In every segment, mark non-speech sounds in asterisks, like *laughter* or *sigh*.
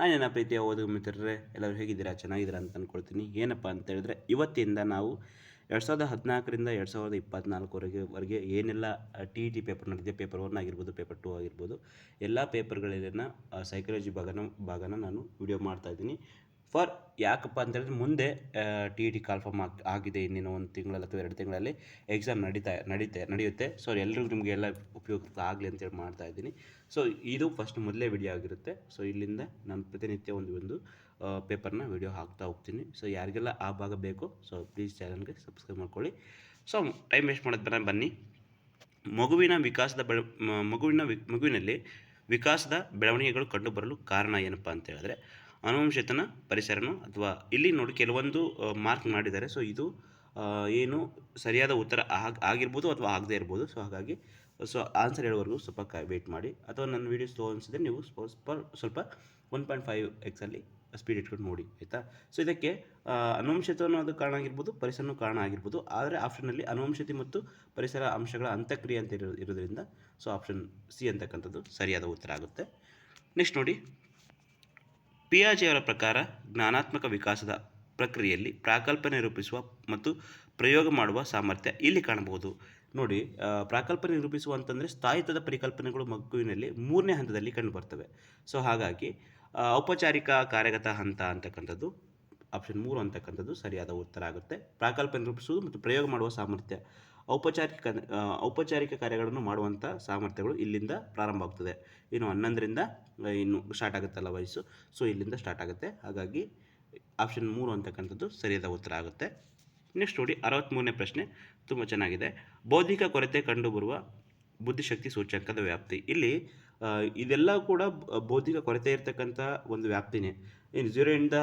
Hi ನನ್ನ ಪ್ರೀತಿಯ ಓದುವ ಮಿತ್ರರೇ, ಎಲ್ಲರೂ ಹೇಗಿದ್ದೀರಾ? ಚೆನ್ನಾಗಿದ್ದೀರಾ ಅಂತ ಅಂದ್ಕೊಳ್ತೀನಿ ಏನಪ್ಪ ಅಂತ ಹೇಳಿದ್ರೆ, ಇವತ್ತಿಂದ ನಾವು ಎರಡು ಸಾವಿರದ ಹದಿನಾಲ್ಕರಿಂದ ಎರಡು ಸಾವಿರದ ಇಪ್ಪತ್ತ್ನಾಲ್ಕುವರೆಗೆ ವರೆಗೆ ಏನೆಲ್ಲ ಟಿ ಇ ಟಿ ಪೇಪರ್ ನಡೆದಿದೆ ಪೇಪರ್ ಒನ್ ಆಗಿರ್ಬೋದು ಪೇಪರ್ ಟು ಆಗಿರ್ಬೋದು, ಎಲ್ಲ ಪೇಪರ್ಗಳಲ್ಲಿನ ಸೈಕಾಲಜಿ ಭಾಗನ ಭಾಗನ ನಾನು ವಿಡಿಯೋ ಮಾಡ್ತಾ ಇದ್ದೀನಿ. ಫಾರ್ ಯಾಕಪ್ಪ ಅಂತ ಹೇಳಿದ್ರೆ ಮುಂದೆ ಟಿ ಇ ಟಿ ಕಾಲ್ಫಾರ್ಮ್ ಆಗಿ, ಆಗಿದೆ ಇನ್ನೇನು ಒಂದು ತಿಂಗಳಲ್ಲಿ ಅಥವಾ ಎರಡು ತಿಂಗಳಲ್ಲಿ ಎಕ್ಸಾಮ್ ನಡೀತಾ, ನಡೀತೆ, ನಡೆಯುತ್ತೆ. ಸೊ ಎಲ್ಲರಿಗೂ ನಿಮಗೆ ಎಲ್ಲ ಉಪಯುಕ್ತ ಆಗಲಿ ಅಂತೇಳಿ ಮಾಡ್ತಾ ಇದ್ದೀನಿ. ಸೊ ಇದು ಫಸ್ಟ್ ಮೊದಲೇ ವಿಡಿಯೋ ಆಗಿರುತ್ತೆ. ಸೊ ಇಲ್ಲಿಂದ ನಾನು ಪ್ರತಿನಿತ್ಯ ಒಂದು ಒಂದು ಪೇಪರ್ನ ವಿಡಿಯೋ ಹಾಕ್ತಾ ಹೋಗ್ತೀನಿ. ಸೊ ಯಾರಿಗೆಲ್ಲ ಆ ಭಾಗ ಬೇಕು ಸೊ ಪ್ಲೀಸ್ ಚಾನಲ್ಗೆ ಸಬ್ಸ್ಕ್ರೈಬ್ ಮಾಡ್ಕೊಳ್ಳಿ. ಸೊ ಟೈಮ್ ವೇಸ್ಟ್ ಮಾಡೋದು ಬನ್ನಿ. ಮಗುವಿನ ವಿಕಾಸದ ಬೆಳ ಮಗುವಿನ ವಿ, ಮಗುವಿನಲ್ಲಿ ವಿಕಾಸದ ಬೆಳವಣಿಗೆಗಳು ಕಂಡುಬರಲು ಕಾರಣ ಏನಪ್ಪ ಅಂತ ಹೇಳಿದ್ರೆ ಅನುವಂಶಿತನ ಪರಿಸರನು ಅಥವಾ ಇಲ್ಲಿ ನೋಡಿ ಕೆಲವೊಂದು ಮಾರ್ಕ್ ಮಾಡಿದ್ದಾರೆ. ಸೊ ಇದು ಏನು ಸರಿಯಾದ ಉತ್ತರ ಆಗ, ಆಗಿರ್ಬೋದು ಅಥವಾ ಆಗದೇ ಇರ್ಬೋದು. ಸೊ ಹಾಗಾಗಿ, ಸೊ ಆನ್ಸರ್ ಹೇಳೋವರೆಗೂ ಸ್ವಲ್ಪ ವೇಟ್ ಮಾಡಿ. ಅಥವಾ ನನ್ನ ವೀಡಿಯೋ ಸ್ಲೋ ನೀವು ಸ್ವಲ್ಪ ಸ್ವಲ್ಪ ಒನ್ ಪಾಯಿಂಟ್ ಫೈವ್ ಎಕ್ಸಲ್ಲಿ ಸ್ಪೀಡ್ ಇಟ್ಕೊಂಡು ನೋಡಿ, ಆಯಿತಾ? ಸೊ ಇದಕ್ಕೆ ಅನುವಂಶಿತ ಅನ್ನೋದು ಕಾರಣ ಆಗಿರ್ಬೋದು, ಪರಿಸರನೂ ಕಾರಣ ಆಗಿರ್ಬೋದು. ಆದರೆ ಆಪ್ಷನಲ್ಲಿ ಅನುವಂಶತೆ ಮತ್ತು ಪರಿಸರ ಅಂಶಗಳ ಅಂತ್ಯಕ್ರಿಯೆ ಅಂತ ಇರೋ ಇರೋದ್ರಿಂದ ಸೊ ಆಪ್ಷನ್ ಸಿ ಅಂತಕ್ಕಂಥದ್ದು ಸರಿಯಾದ ಉತ್ತರ ಆಗುತ್ತೆ. ನೆಕ್ಸ್ಟ್ ನೋಡಿ ಪಿಯಾಜೆಯವರ ಪ್ರಕಾರ ಜ್ಞಾನಾತ್ಮಕ ವಿಕಾಸದ ಪ್ರಕ್ರಿಯೆಯಲ್ಲಿ ಪ್ರಾಕಲ್ಪನೆ ರೂಪಿಸುವ ಮತ್ತು ಪ್ರಯೋಗ ಮಾಡುವ ಸಾಮರ್ಥ್ಯ ಇಲ್ಲಿ ಕಾಣಬಹುದು. ನೋಡಿ ಪ್ರಾಕಲ್ಪನೆ ರೂಪಿಸುವ ಅಂತಂದರೆ ಸ್ಥಾಯಿತ್ವದ ಪರಿಕಲ್ಪನೆಗಳು ಮಗುವಿನಲ್ಲಿ ಮೂರನೇ ಹಂತದಲ್ಲಿ ಕಂಡುಬರ್ತವೆ. ಸೊ ಹಾಗಾಗಿ ಔಪಚಾರಿಕ ಕಾರ್ಯಗತ ಹಂತ ಅಂತಕ್ಕಂಥದ್ದು ಆಪ್ಷನ್ ಮೂರು ಅಂತಕ್ಕಂಥದ್ದು ಸರಿಯಾದ ಉತ್ತರ ಆಗುತ್ತೆ. ಪ್ರಾಕಲ್ಪನೆ ರೂಪಿಸುವುದು ಮತ್ತು ಪ್ರಯೋಗ ಮಾಡುವ ಸಾಮರ್ಥ್ಯ. ಔಪಚಾರಿಕ ಔಪಚಾರಿಕ ಕಾರ್ಯಗಳನ್ನು ಮಾಡುವಂಥ ಸಾಮರ್ಥ್ಯಗಳು ಇಲ್ಲಿಂದ ಪ್ರಾರಂಭ ಆಗ್ತದೆ. ಇನ್ನು ಹನ್ನೊಂದರಿಂದ ಇನ್ನು ಸ್ಟಾರ್ಟ್ ಆಗುತ್ತಲ್ಲ ವಯಸ್ಸು. ಸೊ ಇಲ್ಲಿಂದ ಸ್ಟಾರ್ಟ್ ಆಗುತ್ತೆ. ಹಾಗಾಗಿ ಆಪ್ಷನ್ ಮೂರು ಅಂತಕ್ಕಂಥದ್ದು ಸರಿಯಾದ ಉತ್ತರ ಆಗುತ್ತೆ. ನೆಕ್ಸ್ಟ್ ನೋಡಿ ಅರವತ್ತ್ಮೂರನೇ ಪ್ರಶ್ನೆ. ತುಂಬ ಚೆನ್ನಾಗಿದೆ. ಬೌದ್ಧಿಕ ಕೊರತೆ ಕಂಡುಬರುವ ಬುದ್ಧಿಶಕ್ತಿ ಸೂಚ್ಯಂಕದ ವ್ಯಾಪ್ತಿ. ಇಲ್ಲಿ ಇದೆಲ್ಲ ಕೂಡ ಬೌದ್ಧಿಕ ಕೊರತೆ ಇರತಕ್ಕಂಥ ಒಂದು ವ್ಯಾಪ್ತಿನೇ. ಏನು ಝೀರೋಯಿಂದ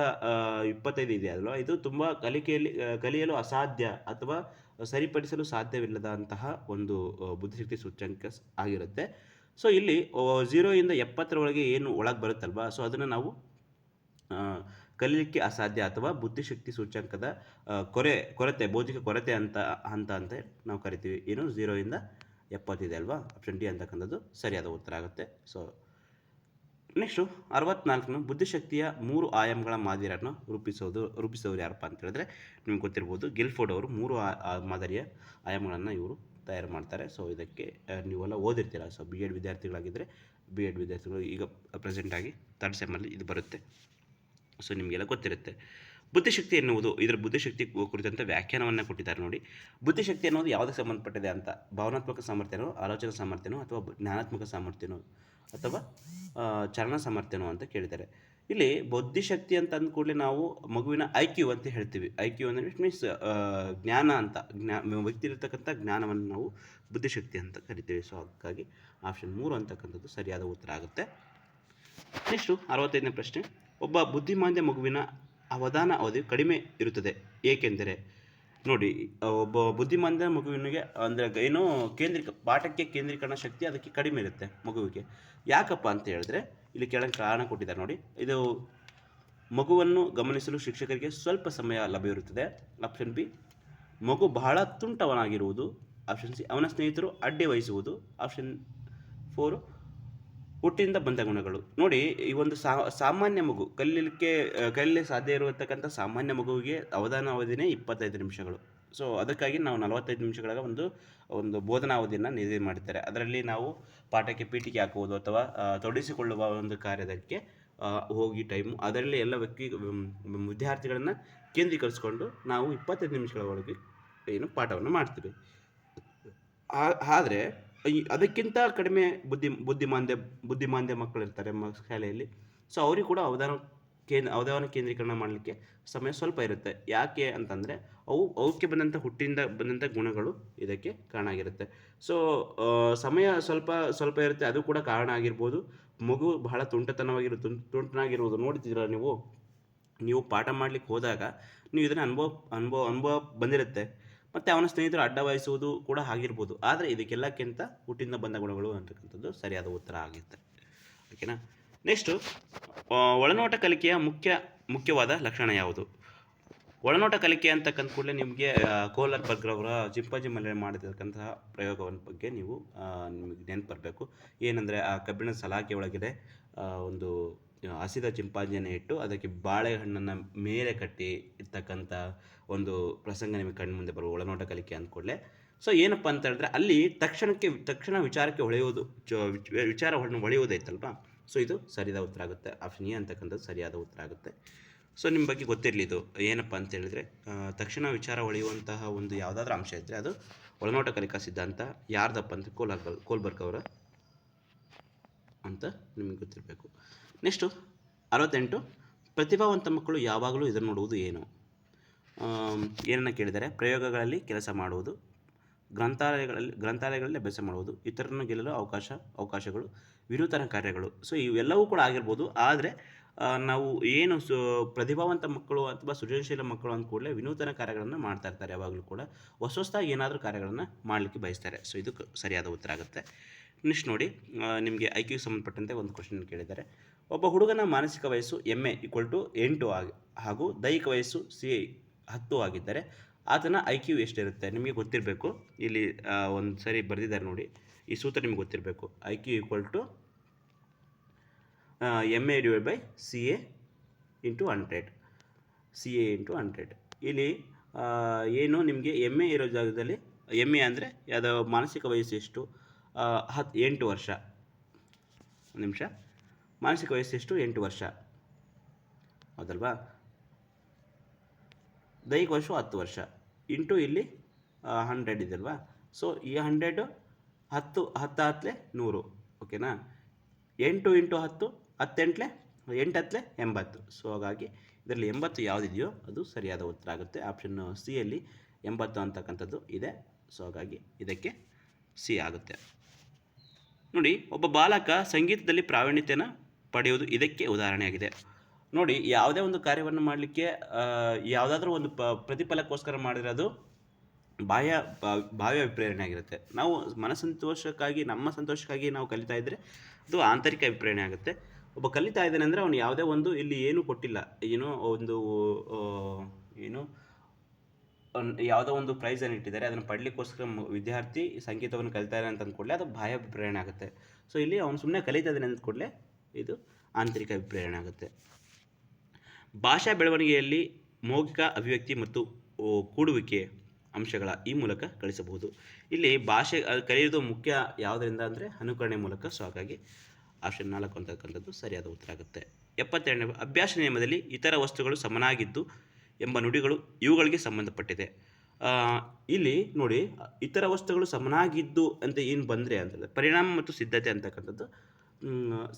ಇಪ್ಪತ್ತೈದು ಇದೆ ಅಲ್ವ? ಇದು ತುಂಬ ಕಲಿಕೆಯಲ್ಲಿ ಕಲಿಯಲು ಅಸಾಧ್ಯ ಅಥವಾ ಸರಿಪಡಿಸಲು ಸಾಧ್ಯವಿಲ್ಲದಂತಹ ಒಂದು ಬುದ್ಧಿಶಕ್ತಿ ಸೂಚ್ಯಂಕ ಆಗಿರುತ್ತೆ. ಸೊ ಇಲ್ಲಿ ಝೀರೋಯಿಂದ ಎಪ್ಪತ್ತರೊಳಗೆ ಏನು ಒಳಗೆ ಬರುತ್ತಲ್ವಾ? ಸೊ ಅದನ್ನು ನಾವು ಕಲಿಯಲಿಕ್ಕೆ ಅಸಾಧ್ಯ ಅಥವಾ ಬುದ್ಧಿಶಕ್ತಿ ಸೂಚ್ಯಂಕದ ಕೊರೆ, ಕೊರತೆ, ಬೌದ್ಧಿಕ ಕೊರತೆ ಅಂತ, ಹಂತ ಅಂತ ನಾವು ಕರಿತೀವಿ. ಏನು ಝೀರೋಯಿಂದ ಎಪ್ಪತ್ತಿದೆ ಅಲ್ವಾ? ಆಪ್ಷನ್ ಡಿ ಅಂತಕ್ಕಂಥದ್ದು ಸರಿಯಾದ ಉತ್ತರ ಆಗುತ್ತೆ. ಸೊ ನೆಕ್ಸ್ಟು ಅರವತ್ನಾಲ್ಕನು ಬುದ್ಧಿಶಕ್ತಿಯ ಮೂರು ಆಯಾಮಗಳ ಮಾದರಿಯನ್ನು ರೂಪಿಸೋದು, ರೂಪಿಸೋರು ಯಾರಪ್ಪ ಅಂತ ಹೇಳಿದ್ರೆ ನಿಮ್ಗೆ ಗೊತ್ತಿರ್ಬೋದು ಗಿಲ್ಫೋರ್ಡ್ ಅವರು ಮೂರು ಮಾದರಿಯ ಆಯಾಮಗಳನ್ನು ಇವರು ತಯಾರು ಮಾಡ್ತಾರೆ. ಸೊ ಇದಕ್ಕೆ ನೀವೆಲ್ಲ ಓದಿರ್ತೀರ. ಸೊ ಬಿ ಎಡ್ ವಿದ್ಯಾರ್ಥಿಗಳಾಗಿದ್ದರೆ ಬಿ ಎಡ್ ವಿದ್ಯಾರ್ಥಿಗಳು ಈಗ ಪ್ರೆಸೆಂಟಾಗಿ ತರ್ಡ್ ಸೆಮ್ಮಲ್ಲಿ ಇದು ಬರುತ್ತೆ. ಸೊ ನಿಮಗೆಲ್ಲ ಗೊತ್ತಿರುತ್ತೆ. ಬುದ್ಧಿಶಕ್ತಿ ಎನ್ನುವುದು, ಇದರ ಬುದ್ಧಿಶಕ್ತಿ ಕುರಿತಂತೆ ವ್ಯಾಖ್ಯಾನವನ್ನು ಕೊಟ್ಟಿದ್ದಾರೆ ನೋಡಿ. ಬುದ್ಧಿಶಕ್ತಿ ಅನ್ನೋದು ಯಾವುದಕ್ಕೆ ಸಂಬಂಧಪಟ್ಟಿದೆ ಅಂತ? ಭಾವನಾತ್ಮಕ ಸಾಮರ್ಥ್ಯನೋ, ಆಲೋಚನಾ ಸಾಮರ್ಥ್ಯನೋ ಅಥವಾ ಜ್ಞಾನಾತ್ಮಕ ಸಾಮರ್ಥ್ಯನೋ? ಅಥವಾ ಚರಣ ಸಾಮರ್ಥ್ಯನೋ ಅಂತ ಕೇಳಿದ್ದಾರೆ. ಇಲ್ಲಿ ಬುದ್ಧಿಶಕ್ತಿ ಅಂತ ಅಂದ ಕೂಡಲೇ ನಾವು ಮಗುವಿನ ಐ ಕ್ಯೂ ಅಂತ ಹೇಳ್ತೀವಿ. ಐ ಕ್ಯೂ ಅಂದರೆ ಇಟ್ ಮೀನ್ಸ್ ಜ್ಞಾನ ಅಂತ, ಜ್ಞಾ ವ್ಯಕ್ತಿ ಇರತಕ್ಕಂಥ ಜ್ಞಾನವನ್ನು ನಾವು ಬುದ್ಧಿಶಕ್ತಿ ಅಂತ ಕರಿತೀವಿ. ಸೊ ಹಾಗಾಗಿ ಆಪ್ಷನ್ ಮೂರು ಅಂತಕ್ಕಂಥದ್ದು ಸರಿಯಾದ ಉತ್ತರ ಆಗುತ್ತೆ. ನೆಕ್ಸ್ಟು ಅರವತ್ತೈದನೇ ಪ್ರಶ್ನೆ. ಒಬ್ಬ ಬುದ್ಧಿಮಾಂದ್ಯ ಮಗುವಿನ ಅವಧಾನ ಅವಧಿ ಕಡಿಮೆ ಇರುತ್ತದೆ. ಏಕೆಂದರೆ ನೋಡಿ ಒಬ್ಬ ಬುದ್ಧಿಮಾಂದ್ಯ ಮಗುವಿನಿಗೆ ಅಂದರೆ ಏನೋ ಕೇಂದ್ರೀಕ, ಪಾಠಕ್ಕೆ ಕೇಂದ್ರೀಕರಣ ಶಕ್ತಿ ಅದಕ್ಕೆ ಕಡಿಮೆ ಇರುತ್ತೆ ಮಗುವಿಗೆ. ಯಾಕಪ್ಪ ಅಂತ ಹೇಳಿದ್ರೆ, ಇಲ್ಲಿ ಕೆಳಗೆ ಕಾರಣ ಕೊಟ್ಟಿದ್ದಾರೆ ನೋಡಿ. ಇದು ಮಗುವನ್ನು ಗಮನಿಸಲು ಶಿಕ್ಷಕರಿಗೆ ಸ್ವಲ್ಪ ಸಮಯ ಲಭ್ಯವಿರುತ್ತದೆ. ಆಪ್ಷನ್ ಬಿ, ಮಗು ಬಹಳ ತುಂಟವನಾಗಿರುವುದು. ಆಪ್ಷನ್ ಸಿ, ಅವನ ಸ್ನೇಹಿತರು ಅಡ್ಡಿ ವಹಿಸುವುದು. ಆಪ್ಷನ್ ಫೋರು ಹುಟ್ಟಿನಿಂದ ಬಂದ ಗುಣಗಳು. ನೋಡಿ, ಈ ಒಂದು ಸಾಮಾನ್ಯ ಮಗು, ಕಲೀಲಿಕ್ಕೆ ಕಲೀಲಿಕ್ಕೆ ಸಾಧ್ಯ ಇರತಕ್ಕಂಥ ಸಾಮಾನ್ಯ ಮಗುವಿಗೆ ಅವಧಾನ ಅವಧಿನೇ ಇಪ್ಪತ್ತೈದು ನಿಮಿಷಗಳು. ಸೊ ಅದಕ್ಕಾಗಿ ನಾವು ನಲವತ್ತೈದು ನಿಮಿಷಗಳ ಒಂದು ಒಂದು ಬೋಧನಾ ಅವಧಿಯನ್ನು ನಿಗದಿ ಮಾಡಿದ್ದಾರೆ. ಅದರಲ್ಲಿ ನಾವು ಪಾಠಕ್ಕೆ ಪೀಠಿಕೆ ಹಾಕುವುದು ಅಥವಾ ತೊಡಿಸಿಕೊಳ್ಳುವ ತೊಡಗಿಸಿಕೊಳ್ಳುವ ಒಂದು ಕಾರ್ಯದಕ್ಕೆ ಹೋಗಿ ಟೈಮು, ಅದರಲ್ಲಿ ಎಲ್ಲ ವ್ಯಕ್ತಿ ವಿದ್ಯಾರ್ಥಿಗಳನ್ನು ಕೇಂದ್ರೀಕರಿಸಿಕೊಂಡು ನಾವು ಇಪ್ಪತ್ತೈದು ನಿಮಿಷಗಳ ಒಳಗೆ ಏನು ಪಾಠವನ್ನು ಮಾಡ್ತೀವಿ. ಆದರೆ ಅದಕ್ಕಿಂತ ಕಡಿಮೆ ಬುದ್ಧಿ, ಬುದ್ಧಿಮಾಂದ್ಯ ಬುದ್ಧಿಮಾಂದ್ಯ ಮಕ್ಕಳು ಇರ್ತಾರೆ ಮ, ಶಾಲೆಯಲ್ಲಿ. ಸೊ ಅವ್ರಿಗೆ ಕೂಡ ಅವಧಾನ ಕೇಂದ್ರ, ಅವಧಾನ ಕೇಂದ್ರೀಕರಣ ಮಾಡಲಿಕ್ಕೆ ಸಮಯ ಸ್ವಲ್ಪ ಇರುತ್ತೆ. ಯಾಕೆ ಅಂತಂದರೆ, ಅವು, ಅವಕ್ಕೆ ಬಂದಂಥ ಹುಟ್ಟಿಂದ ಬಂದಂಥ ಗುಣಗಳು ಇದಕ್ಕೆ ಕಾರಣ ಆಗಿರುತ್ತೆ. ಸೊ ಸಮಯ ಸ್ವಲ್ಪ ಸ್ವಲ್ಪ ಇರುತ್ತೆ. ಅದು ಕೂಡ ಕಾರಣ ಆಗಿರ್ಬೋದು. ಮಗು ಬಹಳ ತುಂಟತನವಾಗಿರು ತುಂಟ ತುಂಟನಾಗಿರುವುದು ನೋಡ್ತಿದ್ದೀರ ನೀವು? ನೀವು ಪಾಠ ಮಾಡಲಿಕ್ಕೆ ಹೋದಾಗ, ನೀವು ಇದನ್ನು ಅನುಭವ ಅನುಭವ ಅನುಭವ ಬಂದಿರುತ್ತೆ. ಮತ್ತು ಅವನ ಸ್ನೇಹಿತರು ಅಡ್ಡ ವಹಿಸುವುದು ಕೂಡ ಆಗಿರ್ಬೋದು. ಆದರೆ ಇದಕ್ಕೆಲ್ಲಕ್ಕಿಂತ ಹುಟ್ಟಿನ ಬಂದ ಗುಣಗಳು ಅಂತಕ್ಕಂಥದ್ದು ಸರಿಯಾದ ಉತ್ತರ ಆಗಿರುತ್ತೆ. ಓಕೆನಾ? ನೆಕ್ಸ್ಟು ಒಳನೋಟ ಕಲಿಕೆಯ ಮುಖ್ಯ, ಮುಖ್ಯವಾದ ಲಕ್ಷಣ ಯಾವುದು? ಒಳನೋಟ ಕಲಿಕೆ ಅಂತಕ್ಕಂಥ ಕೂಡಲೇ ನಿಮಗೆ ಕೋಲರ್ ಬರ್ಗ್ರವರ ಅವರ ಮಲೆ ಮಾಡಿರ್ತಕ್ಕಂತಹ ಪ್ರಯೋಗವನ್ನ ಬಗ್ಗೆ ನೀವು ನಿಮಗೆ ನೆನಪು ಬರಬೇಕು. ಏನಂದರೆ, ಆ ಕಬ್ಬಿಣದ ಸಲಾಕೆ ಒಳಗಿದೆ ಒಂದು ಹಸಿದ ಚಿಂಪಾಂಜಿಯನ್ನು ಇಟ್ಟು ಅದಕ್ಕೆ ಬಾಳೆಹಣ್ಣನ್ನು ಮೇಲೆ ಕಟ್ಟಿ ಇರ್ತಕ್ಕಂಥ ಒಂದು ಪ್ರಸಂಗ ನಿಮಗೆ ಕಣ್ಣು ಮುಂದೆ ಬರುವ ಒಳನೋಟ ಕಲಿಕೆ ಅಂದ್ಕೊಳ್ಳೆ ಸೊ ಏನಪ್ಪ ಅಂತ ಹೇಳಿದ್ರೆ ಅಲ್ಲಿ ತಕ್ಷಣಕ್ಕೆ, ತಕ್ಷಣ ವಿಚಾರಕ್ಕೆ ಹೊಳೆಯುವುದು, ಚ- ವಿಚ್- ವಿಚಾರ ಹೊಳೆ- ಹೊಳೆಯುವುದೈತಲ್ವಾ? ಸೊ ಇದು ಸರಿಯಾದ ಉತ್ತರ ಆಗುತ್ತೆ. ಆಪ್ಷನ್ ಎ ಅಂತಕ್ಕಂಥದ್ದು ಸರಿಯಾದ ಉತ್ತರ ಆಗುತ್ತೆ. ಸೊ ನಿಮ್ಮ ಬಗ್ಗೆ ಗೊತ್ತಿರಲಿ ಇದು. ಏನಪ್ಪ ಅಂತ ಹೇಳಿದ್ರೆ ತಕ್ಷಣ ವಿಚಾರ ಹೊಳೆಯುವಂತಹ ಒಂದು ಯಾವುದಾದ್ರೂ ಅಂಶ ಇದ್ದರೆ ಅದು ಒಳನೋಟ ಕಲಿಕಾ ಸಿದ್ಧಾಂತ ಯಾರ್ದಪ್ಪ ಅಂತ ಕೋಲ್ ಕೋಲ್ಬರ್ಗ್ ಅವರ ಅಂತ ನಿಮಗೆ ಗೊತ್ತಿರಬೇಕು. ನೆಕ್ಸ್ಟು ಅರವತ್ತೆಂಟು, ಪ್ರತಿಭಾವಂತ ಮಕ್ಕಳು ಯಾವಾಗಲೂ ಇದನ್ನು ನೋಡುವುದು ಏನು? ಏನನ್ನು ಕೇಳಿದರೆ, ಪ್ರಯೋಗಗಳಲ್ಲಿ ಕೆಲಸ ಮಾಡುವುದು, ಗ್ರಂಥಾಲಯಗಳಲ್ಲಿ ಗ್ರಂಥಾಲಯಗಳಲ್ಲಿ ಅಭ್ಯಾಸ ಮಾಡುವುದು, ಇತರರನ್ನು ಗೆಲ್ಲಲು ಅವಕಾಶ, ಅವಕಾಶಗಳು, ವಿನೂತನ ಕಾರ್ಯಗಳು. ಸೊ ಇವೆಲ್ಲವೂ ಕೂಡ ಆಗಿರ್ಬೋದು, ಆದರೆ ನಾವು ಏನು ಸು, ಪ್ರತಿಭಾವಂತ ಮಕ್ಕಳು ಅಥವಾ ಸೃಜನಶೀಲ ಮಕ್ಕಳು ಅಂದ ಕೂಡಲೇ ವಿನೂತನ ಕಾರ್ಯಗಳನ್ನು ಮಾಡ್ತಾ ಇರ್ತಾರೆ. ಯಾವಾಗಲೂ ಕೂಡ ಹೊಸ ಹೊಸದಾಗಿ ಏನಾದರೂ ಕಾರ್ಯಗಳನ್ನು ಮಾಡಲಿಕ್ಕೆ ಬಯಸ್ತಾರೆ. ಸೊ ಇದು ಸರಿಯಾದ ಉತ್ತರ ಆಗುತ್ತೆ. ನೆಕ್ಸ್ಟ್ ನೋಡಿ ನಿಮಗೆ ಐ ಕ್ಯೂಗೆ ಸಂಬಂಧಪಟ್ಟಂತೆ ಒಂದು ಕ್ವಶನ್ ಕೇಳಿದ್ದಾರೆ. ಒಬ್ಬ ಹುಡುಗನ ಮಾನಸಿಕ ವಯಸ್ಸು ಎಂ ಎ ಈಕ್ವಲ್ ಟು ಎಂಟು ಆಗಿ, ಹಾಗೂ ದೈಹಿಕ ವಯಸ್ಸು ಸಿ ಹತ್ತು ಆಗಿದ್ದರೆ ಆತನ ಐ ಕ್ಯೂ ಎಷ್ಟಿರುತ್ತೆ ನಿಮಗೆ ಗೊತ್ತಿರಬೇಕು. ಇಲ್ಲಿ ಒಂದು ಸರಿ ಬರೆದಿದ್ದಾರೆ ನೋಡಿ. ಈ ಸೂತ್ರ ನಿಮ್ಗೆ ಗೊತ್ತಿರಬೇಕು. I Q equal to M A divide by C A into hundred C A into hundred ಇಲ್ಲಿ ಏನು ನಿಮಗೆ ಎಂ ಎ ಇರೋ ಜಾಗದಲ್ಲಿ ಎಂ ಎ ಅಂದರೆ ಯಾವುದೋ ಮಾನಸಿಕ ವಯಸ್ಸು ಎಷ್ಟು? ಹತ್ತು ಎಂಟು ವರ್ಷ. ನಿಮಿಷ. ಮಾನಸಿಕ ವಯಸ್ಸು ಎಷ್ಟು ಎಂಟು ವರ್ಷ. ಹೌದಲ್ವಾ? ದೈಹಿಕ ವಯಸ್ಸು ಹತ್ತು ವರ್ಷ. ಇಂಟು ಇಲ್ಲಿ ಹಂಡ್ರೆಡ್ ಇದಲ್ವಾ? ಸೊ ಈ ಹಂಡ್ರೆಡು ಹತ್ತು ಹತ್ತು ಹತ್ತಲೆ ನೂರು. ಓಕೆನಾ? ಎಂಟು ಇಂಟು ಹತ್ತು, ಹತ್ತೆಂಟ್ಲೆ ಹತ್ತಲೆ ಎಂಬತ್ತು. ಸೊ ಹಾಗಾಗಿ ಇದರಲ್ಲಿ ಎಂಬತ್ತು ಯಾವುದಿದೆಯೋ ಅದು ಸರಿಯಾದ ಉತ್ತರ ಆಗುತ್ತೆ. ಆಪ್ಷನ್ ಸಿ ಅಲ್ಲಿ ಎಂಬತ್ತು ಅಂತಕ್ಕಂಥದ್ದು ಇದೆ. ಸೊ ಹಾಗಾಗಿ ಇದಕ್ಕೆ ಸಿ ಆಗುತ್ತೆ. ನೋಡಿ, ಒಬ್ಬ ಬಾಲಕ ಸಂಗೀತದಲ್ಲಿ ಪ್ರಾವೀಣ್ಯತೆಯನ್ನು ಪಡೆಯುವುದು ಇದಕ್ಕೆ ಉದಾಹರಣೆಯಾಗಿದೆ. ನೋಡಿ, ಯಾವುದೇ ಒಂದು ಕಾರ್ಯವನ್ನು ಮಾಡಲಿಕ್ಕೆ ಯಾವುದಾದ್ರೂ ಒಂದು ಪ, ಪ್ರತಿಫಲಕ್ಕೋಸ್ಕರ ಮಾಡಿರೋದು ಬಾಹ್ಯ ಬಾಹ್ಯ ಅಭಿಪ್ರೇರಣೆ ಆಗಿರುತ್ತೆ. ನಾವು ಮನಸ್ಸಂತೋಷಕ್ಕಾಗಿ, ನಮ್ಮ ಸಂತೋಷಕ್ಕಾಗಿ ನಾವು ಕಲಿತಾ ಇದ್ದರೆ ಅದು ಆಂತರಿಕ ಅಭಿಪ್ರೇರಣೆ ಆಗುತ್ತೆ. ಒಬ್ಬ ಕಲಿತಾ ಇದ್ದಾನೆ ಅಂದರೆ ಅವನು ಯಾವುದೇ ಒಂದು ಇಲ್ಲಿ ಏನೂ ಕೊಟ್ಟಿಲ್ಲ. ಏನೋ ಒಂದು ಏನು ಯಾವುದೋ ಒಂದು ಪ್ರೈಸನ್ನು ಇಟ್ಟಿದ್ದಾರೆ. ಅದನ್ನು ಪಡಲಿಕ್ಕೋಸ್ಕರ ವಿದ್ಯಾರ್ಥಿ ಸಂಗೀತವನ್ನು ಕಲಿತಾರೆ ಅಂತ ಅಂದ್ಕೊಳ್ಳೆ ಅದು ಬಾಹ್ಯ ಅಭಿಪ್ರೇರಣೆ ಆಗುತ್ತೆ. ಸೊ ಇಲ್ಲಿ ಅವನು ಸುಮ್ಮನೆ ಕಲಿತಾ ಇದ್ದಾನೆ ಅಂದ್ಕೊಳ್ಳೆ ಇದು ಆಂತರಿಕ ಅಭಿಪ್ರೇರಣೆ ಆಗುತ್ತೆ. ಭಾಷಾ ಬೆಳವಣಿಗೆಯಲ್ಲಿ ಮೌಖಿಕ ಅಭಿವ್ಯಕ್ತಿ ಮತ್ತು ಕೂಡುವಿಕೆ ಅಂಶಗಳ ಈ ಮೂಲಕ ಕಳಿಸಬಹುದು. ಇಲ್ಲಿ ಭಾಷೆ ಕಲಿಯೋದು ಮುಖ್ಯ ಯಾವುದರಿಂದ ಅಂದರೆ ಅನುಕರಣೆ ಮೂಲಕ. ಸೊ, ಹಾಗಾಗಿ ಆಪ್ಷನ್ ನಾಲ್ಕು ಅಂತಕ್ಕಂಥದ್ದು ಸರಿಯಾದ ಉತ್ತರ ಆಗುತ್ತೆ. ಎಪ್ಪತ್ತೆರಡನೇ ಅಭ್ಯಾಸ ನಿಯಮದಲ್ಲಿ ಇತರ ವಸ್ತುಗಳು ಸಮನಾಗಿದ್ದು ಎಂಬ ನುಡಿಗಳು ಇವುಗಳಿಗೆ ಸಂಬಂಧಪಟ್ಟಿದೆ. ಇಲ್ಲಿ ನೋಡಿ, ಇತರ ವಸ್ತುಗಳು ಸಮನಾಗಿದ್ದು ಅಂತ ಏನು ಬಂದರೆ ಅಂತಂದರೆ, ಪರಿಣಾಮ ಮತ್ತು ಸಿದ್ಧತೆ ಅಂತಕ್ಕಂಥದ್ದು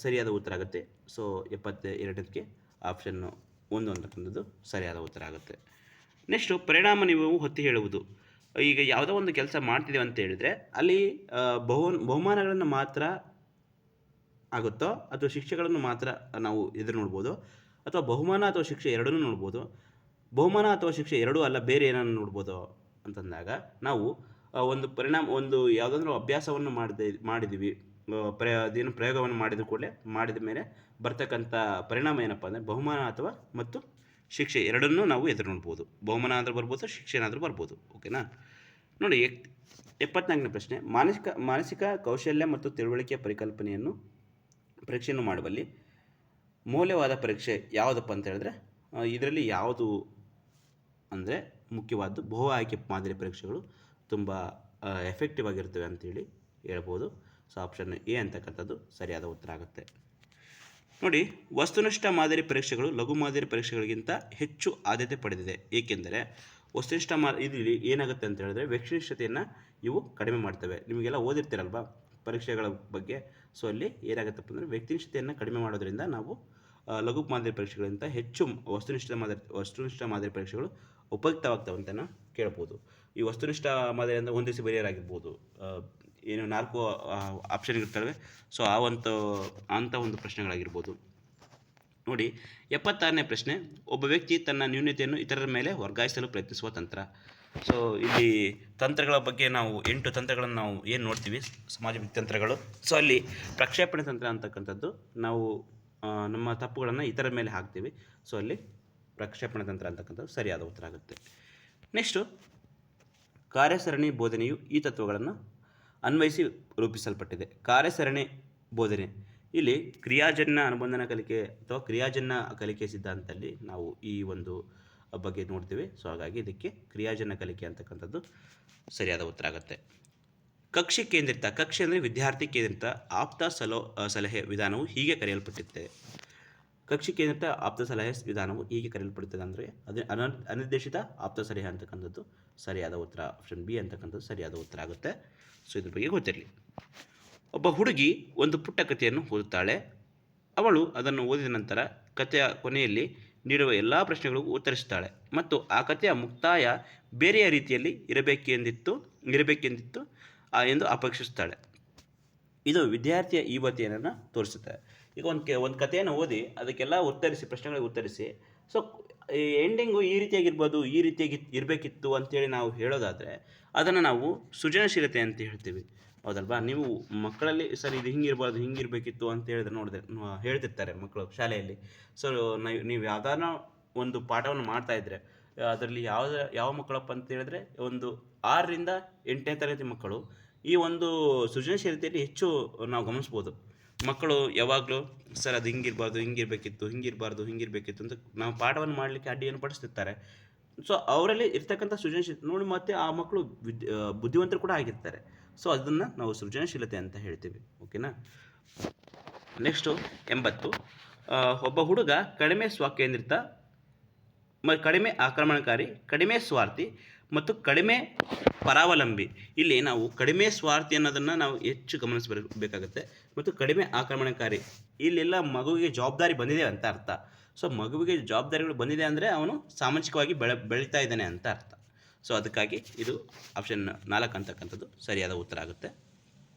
ಸರಿಯಾದ ಉತ್ತರ ಆಗುತ್ತೆ. ಸೊ ಎಪ್ಪತ್ತ ಎರಡಕ್ಕೆ ಆಪ್ಷನ್ನು ಒಂದು ಅಂತಕ್ಕಂಥದ್ದು ಸರಿಯಾದ ಉತ್ತರ ಆಗುತ್ತೆ. ನೆಕ್ಸ್ಟು ಪರಿಣಾಮ ನೀವು ಹೊತ್ತಿ ಹೇಳುವುದು. ಈಗ ಯಾವುದೋ ಒಂದು ಕೆಲಸ ಮಾಡ್ತಿದ್ದೇವೆ ಅಂತ ಹೇಳಿದರೆ, ಅಲ್ಲಿ ಬಹು, ಬಹುಮಾನಗಳನ್ನು ಮಾತ್ರ ಆಗುತ್ತೋ, ಅಥವಾ ಶಿಕ್ಷೆಗಳನ್ನು ಮಾತ್ರ ನಾವು ಎದುರು ನೋಡ್ಬೋದು, ಅಥವಾ ಬಹುಮಾನ ಅಥವಾ ಶಿಕ್ಷೆ ಎರಡನ್ನೂ ನೋಡ್ಬೋದು, ಬಹುಮಾನ ಅಥವಾ ಶಿಕ್ಷೆ ಎರಡೂ ಅಲ್ಲ, ಬೇರೆ ಏನನ್ನು ನೋಡ್ಬೋದು ಅಂತಂದಾಗ ನಾವು ಒಂದು ಪರಿಣಾಮ, ಒಂದು ಯಾವುದಾದ್ರೂ ಅಭ್ಯಾಸವನ್ನು ಮಾಡಿದೆ ಮಾಡಿದ್ದೀವಿ ಪ್ರಯ, ಅದೇನು ಪ್ರಯೋಗವನ್ನು ಮಾಡಿದ ಕೂಡಲೇ, ಮಾಡಿದ ಮೇಲೆ ಬರ್ತಕ್ಕಂಥ ಪರಿಣಾಮ ಏನಪ್ಪ ಅಂದರೆ ಬಹುಮಾನ ಅಥವಾ ಮತ್ತು ಶಿಕ್ಷೆ ಎರಡನ್ನೂ ನಾವು ಎದುರು ನೋಡ್ಬೋದು ಬಹುಮಾನ ಆದರೂ ಬರ್ಬೋದು ಶಿಕ್ಷೆನಾದರೂ ಬರ್ಬೋದು. ಓಕೆನಾ ನೋಡಿ ಎಪ್ಪತ್ನಾಲ್ಕನೇ ಪ್ರಶ್ನೆ. ಮಾನಸಿಕ ಮಾನಸಿಕ ಕೌಶಲ್ಯ ಮತ್ತು ತಿಳುವಳಿಕೆಯ ಪರಿಕಲ್ಪನೆಯನ್ನು ಪರೀಕ್ಷೆಯನ್ನು ಮಾಡುವಲ್ಲಿ ಮೌಲ್ಯವಾದ ಪರೀಕ್ಷೆ ಯಾವುದಪ್ಪ ಅಂತ ಹೇಳಿದ್ರೆ ಇದರಲ್ಲಿ ಯಾವುದು ಅಂದರೆ ಮುಖ್ಯವಾದ್ದು, ಬಹು ಆಯ್ಕೆ ಮಾದರಿ ಪರೀಕ್ಷೆಗಳು ತುಂಬ ಎಫೆಕ್ಟಿವ್ ಆಗಿರ್ತವೆ ಅಂತೇಳಿ ಹೇಳ್ಬೋದು. ಸೊ ಆಪ್ಷನ್ ಎ ಅಂತಕ್ಕಂಥದ್ದು ಸರಿಯಾದ ಉತ್ತರ ಆಗುತ್ತೆ. ನೋಡಿ ವಸ್ತುನಿಷ್ಠ ಮಾದರಿ ಪರೀಕ್ಷೆಗಳು ಲಘು ಮಾದರಿ ಪರೀಕ್ಷೆಗಳಿಗಿಂತ ಹೆಚ್ಚು ಆದ್ಯತೆ ಪಡೆದಿದೆ. ಏಕೆಂದರೆ ವಸ್ತುನಿಷ್ಠ ಮಾ ಇಲ್ಲಿ ಏನಾಗುತ್ತೆ ಅಂತ ಹೇಳಿದ್ರೆ ವ್ಯಕ್ತಿನಿಷ್ಠತೆಯನ್ನು ಇವು ಕಡಿಮೆ ಮಾಡ್ತವೆ. ನಿಮಗೆಲ್ಲ ಓದಿರ್ತೀರಲ್ವಾ ಪರೀಕ್ಷೆಗಳ ಬಗ್ಗೆ? ಸೊ ಅಲ್ಲಿ ಏನಾಗುತ್ತಪ್ಪ ಅಂದರೆ ವ್ಯಕ್ತಿನಿಷ್ಠತೆಯನ್ನು ಕಡಿಮೆ ಮಾಡೋದ್ರಿಂದ ನಾವು ಲಘು ಮಾದರಿ ಪರೀಕ್ಷೆಗಳಿಗಿಂತ ಹೆಚ್ಚು ವಸ್ತುನಿಷ್ಠ ಮಾದರಿ ವಸ್ತುನಿಷ್ಠ ಮಾದರಿ ಪರೀಕ್ಷೆಗಳು ಉಪಯುಕ್ತವಾಗ್ತವೆ ಅಂತ ಕೇಳ್ಬೋದು. ಈ ವಸ್ತುನಿಷ್ಠ ಮಾದರಿ ಅಂದರೆ ಒಂದಿಸಿ ಬರೆಯರಾಗಿರ್ಬೋದು ಆ, ಏನು ನಾಲ್ಕು ಆಪ್ಷನ್ ಇರ್ತವೆ ಸೊ ಆ ಒಂದು ಅಂಥ ಒಂದು ಪ್ರಶ್ನೆಗಳಾಗಿರ್ಬೋದು. ನೋಡಿ, ಎಪ್ಪತ್ತಾರನೇ ಪ್ರಶ್ನೆ, ಒಬ್ಬ ವ್ಯಕ್ತಿ ತನ್ನ ನ್ಯೂನತೆಯನ್ನು ಇತರರ ಮೇಲೆ ವರ್ಗಾಯಿಸಲು ಪ್ರಯತ್ನಿಸುವ ತಂತ್ರ. ಸೊ ಇಲ್ಲಿ ತಂತ್ರಗಳ ಬಗ್ಗೆ ನಾವು, ಎಂಟು ತಂತ್ರಗಳನ್ನು ನಾವು ಏನು ನೋಡ್ತೀವಿ? ಸಮಾಜ ತಂತ್ರಗಳು. ಸೊ ಅಲ್ಲಿ ಪ್ರಕ್ಷೇಪಣೆ ತಂತ್ರ ಅಂತಕ್ಕಂಥದ್ದು ನಾವು ನಮ್ಮ ತಪ್ಪುಗಳನ್ನು ಇತರ ಮೇಲೆ ಹಾಕ್ತೀವಿ. ಸೊ ಅಲ್ಲಿ ಪ್ರಕ್ಷೇಪಣೆ ತಂತ್ರ ಅಂತಕ್ಕಂಥದ್ದು ಸರಿಯಾದ ಉತ್ತರ ಆಗುತ್ತೆ. ನೆಕ್ಸ್ಟು ಕಾರ್ಯಸರಣಿ ಬೋಧನೆಯು ಈ ತತ್ವಗಳನ್ನು ಅನ್ವಯಿಸಿ ರೂಪಿಸಲ್ಪಟ್ಟಿದೆ. ಕಾರ್ಯಸರಣಿ ಬೋಧನೆ. ಇಲ್ಲಿ ಕ್ರಿಯಾಜನ್ಯ ಅನುಬಂಧನ ಕಲಿಕೆ ಅಥವಾ ಕ್ರಿಯಾಜನ್ಯ ಕಲಿಕೆ ಸಿದ್ಧಾಂತದಲ್ಲಿ ನಾವು ಈ ಒಂದು ಬಗ್ಗೆ ನೋಡ್ತೀವಿ. ಸೊ, ಹಾಗಾಗಿ ಇದಕ್ಕೆ ಕ್ರಿಯಾಜನ್ಯ ಕಲಿಕೆ ಅಂತಕ್ಕಂಥದ್ದು ಸರಿಯಾದ ಉತ್ತರ ಆಗುತ್ತೆ. ಕಕ್ಷಿ ಕೇಂದ್ರಿತ, ಕಕ್ಷಿ ಅಂದರೆ ವಿದ್ಯಾರ್ಥಿ ಕೇಂದ್ರಿತ ಆಪ್ತ ಸಲೋ, ಸಲಹೆ ವಿಧಾನವು ಹೀಗೆ ಕರೆಯಲ್ಪಟ್ಟಿದೆ. ಕಕ್ಷಿ ಕೇಂದ್ರಿತ ಆಪ್ತ ಸಲಹೆ ವಿಧಾನವು ಹೀಗೆ ಕರೆಯಲ್ಪಡುತ್ತದೆ ಅಂದರೆ ಅದೇ ಅನ ಅನಿರ್ದೇಶಿತ ಆಪ್ತ ಸಲಹೆ ಅಂತಕ್ಕಂಥದ್ದು ಸರಿಯಾದ ಉತ್ತರ ಆಪ್ಷನ್ ಬಿ ಅಂತಕ್ಕಂಥದ್ದು ಸರಿಯಾದ ಉತ್ತರ ಆಗುತ್ತೆ. ಸೊ ಇದ್ರ ಬಗ್ಗೆ ಗೊತ್ತಿರಲಿ. ಒಬ್ಬ ಹುಡುಗಿ ಒಂದು ಪುಟ್ಟ ಕಥೆಯನ್ನು ಓದುತ್ತಾಳೆ. ಅವಳು ಅದನ್ನು ಓದಿದ ನಂತರ ಕಥೆಯ ಕೊನೆಯಲ್ಲಿ ನೀಡುವ ಎಲ್ಲ ಪ್ರಶ್ನೆಗಳಿಗೂ ಉತ್ತರಿಸುತ್ತಾಳೆ. ಮತ್ತು ಆ ಕಥೆಯ ಮುಕ್ತಾಯ ಬೇರೆಯ ರೀತಿಯಲ್ಲಿ ಇರಬೇಕೆಂದಿತ್ತು ಇರಬೇಕೆಂದಿತ್ತು ಎಂದು ಅಪೇಕ್ಷಿಸುತ್ತಾಳೆ. ಇದು ವಿದ್ಯಾರ್ಥಿಯ ಈ ಬತಿಯನ್ನು ತೋರಿಸುತ್ತೆ. ಈಗ ಒಂದು ಕೆ, ಒಂದು ಕಥೆಯನ್ನು ಓದಿ ಅದಕ್ಕೆಲ್ಲ ಉತ್ತರಿಸಿ, ಪ್ರಶ್ನೆಗಳಿಗೆ ಉತ್ತರಿಸಿ. ಸೊ ಈ ಎಂಡಿಂಗು ಈ ರೀತಿಯಾಗಿರ್ಬೋದು, ಈ ರೀತಿಯಾಗಿ ಇರಬೇಕಿತ್ತು ಅಂತೇಳಿ ನಾವು ಹೇಳೋದಾದರೆ, ಅದನ್ನು ನಾವು ಸೃಜನಶೀಲತೆ ಅಂತ ಹೇಳ್ತೀವಿ. ಹೌದಲ್ವಾ? ನೀವು ಮಕ್ಕಳಲ್ಲಿ, ಸರ್ ಇದು ಹಿಂಗಿರ್ಬಾರ್ದು ಹಿಂಗಿರಬೇಕಿತ್ತು ಅಂತ ಹೇಳಿದ್ರೆ ನೋಡಿದ್ರೆ ಹೇಳ್ತಿರ್ತಾರೆ ಮಕ್ಕಳು ಶಾಲೆಯಲ್ಲಿ. ಸೊ ನೀವು ಯಾವ್ದಾರು ಒಂದು ಪಾಠವನ್ನು ಮಾಡ್ತಾ ಇದ್ರೆ, ಅದರಲ್ಲಿ ಯಾವ ಯಾವ ಮಕ್ಕಳಪ್ಪ ಅಂತ ಹೇಳಿದ್ರೆ, ಒಂದು ಆರರಿಂದ ಎಂಟನೇ ತರಗತಿ ಮಕ್ಕಳು, ಈ ಒಂದು ಸೃಜನಶೀಲತೆಯಲ್ಲಿ ಹೆಚ್ಚು ನಾವು ಗಮನಿಸ್ಬೋದು. ಮಕ್ಕಳು ಯಾವಾಗಲೂ, ಸರ್, ಅದು ಹಿಂಗಿರಬಾರ್ದು, ಹಿಂಗಿರಬೇಕಿತ್ತು ಹಿಂಗಿರಬಾರ್ದು, ಹಿಂಗಿರಬೇಕಿತ್ತು ಅಂತ ನಾವು ಪಾಠವನ್ನು ಮಾಡಲಿಕ್ಕೆ ಅಡ್ಡಿಯನ್ನು ಪಡಿಸ್ತಿರ್ತಾರೆ. ಸೊ ಅವರಲ್ಲಿ ಇರ್ತಕ್ಕಂಥ ಸೃಜನಶೀಲತೆ ನೋಡಿ ಮತ್ತೆ ಆ ಮಕ್ಕಳು ಬುದ್ಧಿವಂತರು ಕೂಡ ಆಗಿರ್ತಾರೆ. ಸೊ ಅದನ್ನು ನಾವು ಸೃಜನಶೀಲತೆ ಅಂತ ಹೇಳ್ತೀವಿ, ಓಕೆನಾ? ನೆಕ್ಸ್ಟು ಎಂಬತ್ತು. ಒಬ್ಬ ಹುಡುಗ ಕಡಿಮೆ ಸ್ವಕೇಂದ್ರಿತ ಮ, ಕಡಿಮೆ ಆಕ್ರಮಣಕಾರಿ, ಕಡಿಮೆ ಸ್ವಾರ್ಥಿ ಮತ್ತು ಕಡಿಮೆ ಪರಾವಲಂಬಿ. ಇಲ್ಲಿ ನಾವು ಕಡಿಮೆ ಸ್ವಾರ್ಥಿ ಅನ್ನೋದನ್ನು ನಾವು ಹೆಚ್ಚು ಗಮನಿಸಬೇಕಾಗುತ್ತೆ ಮತ್ತು ಕಡಿಮೆ ಆಕ್ರಮಣಕಾರಿ. ಇಲ್ಲೆಲ್ಲ ಮಗುವಿಗೆ ಜವಾಬ್ದಾರಿ ಬಂದಿದೆ ಅಂತ ಅರ್ಥ. ಸೊ ಮಗುವಿಗೆ ಜವಾಬ್ದಾರಿಗಳು ಬಂದಿದೆ ಅಂದರೆ ಅವನು ಸಾಮಾಜಿಕವಾಗಿ ಬೆಳ, ಬೆಳೀತಾ ಇದ್ದಾನೆ ಅಂತ ಅರ್ಥ. ಸೊ ಅದಕ್ಕಾಗಿ ಇದು ಆಪ್ಷನ್ ನಾಲ್ಕು ಅಂತಕ್ಕಂಥದ್ದು ಸರಿಯಾದ ಉತ್ತರ ಆಗುತ್ತೆ.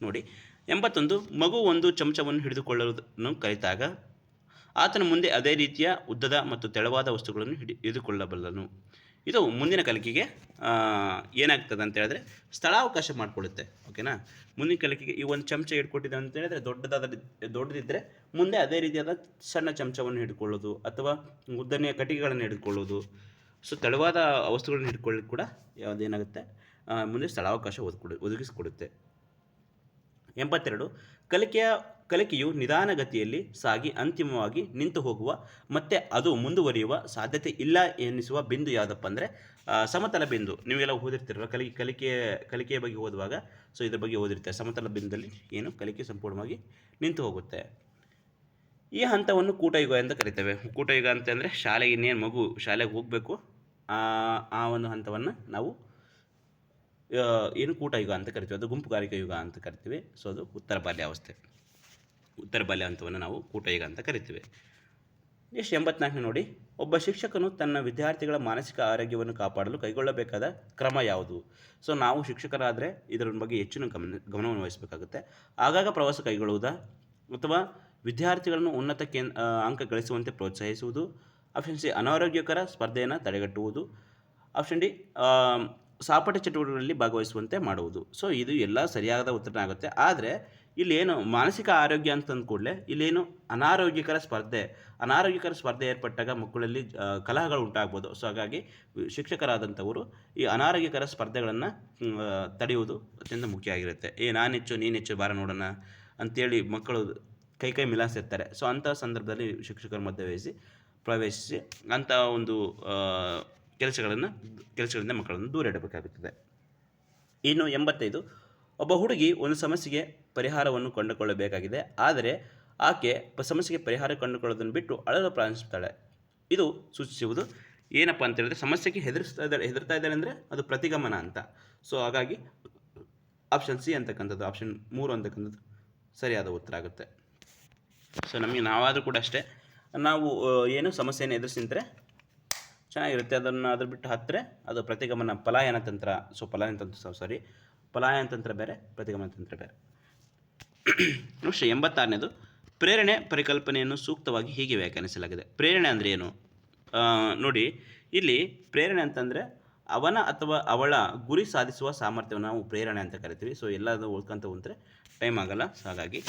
ನೋಡಿ, ಎಂಬತ್ತೊಂದು, ಮಗು ಒಂದು ಚಮಚವನ್ನು ಹಿಡಿದುಕೊಳ್ಳುವುದನ್ನು ಕಲಿತಾಗ ಆತನ ಮುಂದೆ ಅದೇ ರೀತಿಯ ಉದ್ದದ ಮತ್ತು ತೆಳುವಾದ ವಸ್ತುಗಳನ್ನು ಹಿಡಿ, ಹಿಡಿದುಕೊಳ್ಳಬಲ್ಲನು. ಇದು ಮುಂದಿನ ಕಲಿಕೆಗೆ ಏನಾಗ್ತದೆ ಅಂತ ಹೇಳಿದ್ರೆ ಸ್ಥಳಾವಕಾಶ ಮಾಡಿಕೊಳ್ಳುತ್ತೆ ಓಕೆನಾ ಮುಂದಿನ ಕಲಿಕೆಗೆ ಈ ಒಂದು ಚಮಚ ಹಿಡ್ಕೊಟ್ಟಿದೆ ಅಂತ ಹೇಳಿದ್ರೆ ದೊಡ್ಡದಾದ ದೊಡ್ಡದಿದ್ದರೆ ಮುಂದೆ ಅದೇ ರೀತಿಯಾದ ಸಣ್ಣ ಚಮಚವನ್ನು ಹಿಡ್ಕೊಳ್ಳೋದು ಅಥವಾ ಉದ್ದನೆಯ ಕಟ್ಟಿಗೆಗಳನ್ನು ಹಿಡ್ಕೊಳ್ಳೋದು. ಸೊ ತೆಳುವಾದ ವಸ್ತುಗಳನ್ನು ಹಿಡ್ಕೊಳ್ಳಿಕ್ಕೆ ಕೂಡ ಯಾವುದೇನಾಗುತ್ತೆ? ಮುಂದೆ ಸ್ಥಳಾವಕಾಶ ಒದಕೊಡು, ಒದಗಿಸಿಕೊಡುತ್ತೆ. ಎಂಬತ್ತೆರಡು, ಕಲಿಕೆಯ ಕಲಿಕೆಯು ನಿಧಾನಗತಿಯಲ್ಲಿ ಸಾಗಿ ಅಂತಿಮವಾಗಿ ನಿಂತು ಹೋಗುವ ಮತ್ತು ಅದು ಮುಂದುವರಿಯುವ ಸಾಧ್ಯತೆ ಇಲ್ಲ ಎನ್ನಿಸುವ ಬಿಂದು ಯಾವುದಪ್ಪ ಅಂದರೆ ಸಮತಲ ಬಿಂದು. ನೀವೆಲ್ಲ ಓದಿರ್ತೀರಲ್ಲ ಕಲಿ ಕಲಿಕೆ, ಕಲಿಕೆಯ ಬಗ್ಗೆ ಓದುವಾಗ? ಸೊ ಇದ್ರ ಬಗ್ಗೆ ಓದಿರ್ತೀರ. ಸಮತಲ ಬಿಂದುದಲ್ಲಿ ಏನು? ಕಲಿಕೆ ಸಂಪೂರ್ಣವಾಗಿ ನಿಂತು ಹೋಗುತ್ತೆ. ಈ ಹಂತವನ್ನು ಕೂಟಯುಗ ಅಂತ ಕರಿತೇವೆ. ಕೂಟಯುಗ ಅಂತಂದರೆ ಶಾಲೆಗೆ ಇನ್ನೇನು ಮಗು ಶಾಲೆಗೆ ಹೋಗಬೇಕು? ಆ ಒಂದು ಹಂತವನ್ನು ನಾವು ಏನು ಕೂಟಯುಗ ಅಂತ ಕರಿತೀವಿ. ಅದು ಗುಂಪುಗಾರಿಕೆ ಯುಗ ಅಂತ ಕರಿತೀವಿ. ಸೊ ಅದು ಉತ್ತರ ಬಾಲ್ಯಾವಸ್ಥೆ. ಉತ್ತರ ಬಾಲ್ಯ ಹಂತವನ್ನು ನಾವು ಕೂಟಯುಗ ಅಂತ ಕರಿತೀವಿ. ನೆಕ್ಸ್ಟ್ ಎಂಬತ್ನಾಲ್ಕನೇ ನೋಡಿ, ಒಬ್ಬ ಶಿಕ್ಷಕನು ತನ್ನ ವಿದ್ಯಾರ್ಥಿಗಳ ಮಾನಸಿಕ ಆರೋಗ್ಯವನ್ನು ಕಾಪಾಡಲು ಕೈಗೊಳ್ಳಬೇಕಾದ ಕ್ರಮ ಯಾವುದು? ಸೊ, ನಾವು ಶಿಕ್ಷಕರಾದರೆ ಇದರ ಬಗ್ಗೆ ಹೆಚ್ಚಿನ ಗಮನ, ಗಮನವನ್ನು ವಹಿಸಬೇಕಾಗುತ್ತೆ. ಆಗಾಗ ಪ್ರವಾಸ ಕೈಗೊಳ್ಳುವುದಾ? ಅಥವಾ ವಿದ್ಯಾರ್ಥಿಗಳನ್ನು ಉನ್ನತ ಕೇಂದ್ರ ಅಂಕ ಗಳಿಸುವಂತೆ ಪ್ರೋತ್ಸಾಹಿಸುವುದು? ಆಪ್ಷನ್ ಸಿ, ಅನಾರೋಗ್ಯಕರ ಸ್ಪರ್ಧೆಯನ್ನು ತಡೆಗಟ್ಟುವುದು. ಆಪ್ಷನ್ ಡಿ ಸಹಪಾಠ ಚಟುವಟಿಕೆಗಳಲ್ಲಿ ಭಾಗವಹಿಸುವಂತೆ ಮಾಡುವುದು. ಸೊ ಇದು ಎಲ್ಲ ಸರಿಯಾದ ಉತ್ತರ ಆಗುತ್ತೆ. ಆದರೆ, ಇಲ್ಲೇನು ಮಾನಸಿಕ ಆರೋಗ್ಯ ಅಂತಂದ ಕೂಡಲೇ ಇಲ್ಲೇನು ಅನಾರೋಗ್ಯಕರ ಸ್ಪರ್ಧೆ ಅನಾರೋಗ್ಯಕರ ಸ್ಪರ್ಧೆ ಏರ್ಪಟ್ಟಾಗ ಮಕ್ಕಳಲ್ಲಿ ಕಲಹಗಳು ಉಂಟಾಗ್ಬೋದು. ಸೊ ಹಾಗಾಗಿ ಶಿಕ್ಷಕರಾದಂಥವರು ಈ ಅನಾರೋಗ್ಯಕರ ಸ್ಪರ್ಧೆಗಳನ್ನು ತಡೆಯುವುದು ಅತ್ಯಂತ ಮುಖ್ಯ ಆಗಿರುತ್ತೆ. ಏ, ನಾನು ಹೆಚ್ಚು, ನೀನು ಹೆಚ್ಚು ಬಾರ ನೋಡೋಣ ಅಂತೇಳಿ ಮಕ್ಕಳು ಕೈ ಕೈ ಮಿಲಾಸಿರ್ತಾರೆ ಸೊ ಅಂಥ ಸಂದರ್ಭದಲ್ಲಿ ಶಿಕ್ಷಕರ ಮಧ್ಯವಹಿಸಿ ಪ್ರವೇಶಿಸಿ ಅಂಥ ಒಂದು ಕೆಲಸಗಳನ್ನು, ಕೆಲಸಗಳಿಂದ ಮಕ್ಕಳನ್ನು ದೂರ ಇಡಬೇಕಾಗುತ್ತದೆ. ಇನ್ನು ಎಂಬತ್ತೈದು, ಒಬ್ಬ ಹುಡುಗಿ ಒಂದು ಸಮಸ್ಯೆಗೆ ಪರಿಹಾರವನ್ನು ಕಂಡುಕೊಳ್ಳಬೇಕಾಗಿದೆ. ಆದರೆ ಆಕೆ ಸಮಸ್ಯೆಗೆ ಪರಿಹಾರ ಕಂಡುಕೊಳ್ಳೋದನ್ನು ಬಿಟ್ಟು ಅಳಲು ಪ್ರಾರಂಭಿಸುತ್ತಾಳೆ. ಇದು ಸೂಚಿಸುವುದು ಏನಪ್ಪ ಅಂತ ಹೇಳಿದ್ರೆ, ಸಮಸ್ಯೆಗೆ ಹೆದರಿಸ್ತಾ ಇದ್ದಾಳೆ, ಹೆದರ್ತಾ ಇದ್ದಾಳೆ ಅಂದರೆ ಅದು ಪ್ರತಿಗಮನ ಅಂತ. ಸೊ ಹಾಗಾಗಿ ಆಪ್ಷನ್ ಸಿ ಅಂತಕ್ಕಂಥದ್ದು ಆಪ್ಷನ್ ಮೂರು ಅಂತಕ್ಕಂಥದ್ದು ಸರಿಯಾದ ಉತ್ತರ ಆಗುತ್ತೆ. ಸೊ ನಮಗೆ ನಾವಾದರೂ ಕೂಡ ಅಷ್ಟೇ, ನಾವು ಏನು ಸಮಸ್ಯೆಯನ್ನು ಎದುರಿಸಿ ನಿಂತರೆ ಚೆನ್ನಾಗಿರುತ್ತೆ. ಅದನ್ನು ಅದ್ರ ಬಿಟ್ಟು ಹತ್ತಿರ ಅದು ಪ್ರತಿಗಮನ ಪಲಾಯನ ತಂತ್ರ. ಸೊ ಪಲಾಯನ ತಂತ್ರ ಸಾರಿ ಪಲಾಯನ ತಂತ್ರ ಬೇರೆ, ಪ್ರತಿಗಮನ ತಂತ್ರ ಬೇರೆ. *clears throat* ನೆಕ್ಸ್ಟ್ ಎಂಬತ್ತಾರನೇದು, ಪ್ರೇರಣೆ ಪರಿಕಲ್ಪನೆಯನ್ನು ಸೂಕ್ತವಾಗಿ ಹೀಗೆ ವ್ಯಾಖ್ಯಾನಿಸಲಾಗಿದೆ. ಪ್ರೇರಣೆ ಅಂದರೆ ಏನು? ನೋಡಿ, ಇಲ್ಲಿ ಪ್ರೇರಣೆ ಅಂತಂದರೆ ಅವನ ಅಥವಾ ಅವಳ ಗುರಿ ಸಾಧಿಸುವ ಸಾಮರ್ಥ್ಯವನ್ನು ನಾವು ಪ್ರೇರಣೆ ಅಂತ ಕರಿತೀವಿ. ಸೊ ಎಲ್ಲದೂ ಉಳ್ಕೊಂತ ಕುಂತ್ರೆ ಟೈಮ್ ಆಗಲ್ಲ. ಹಾಗಾಗಿ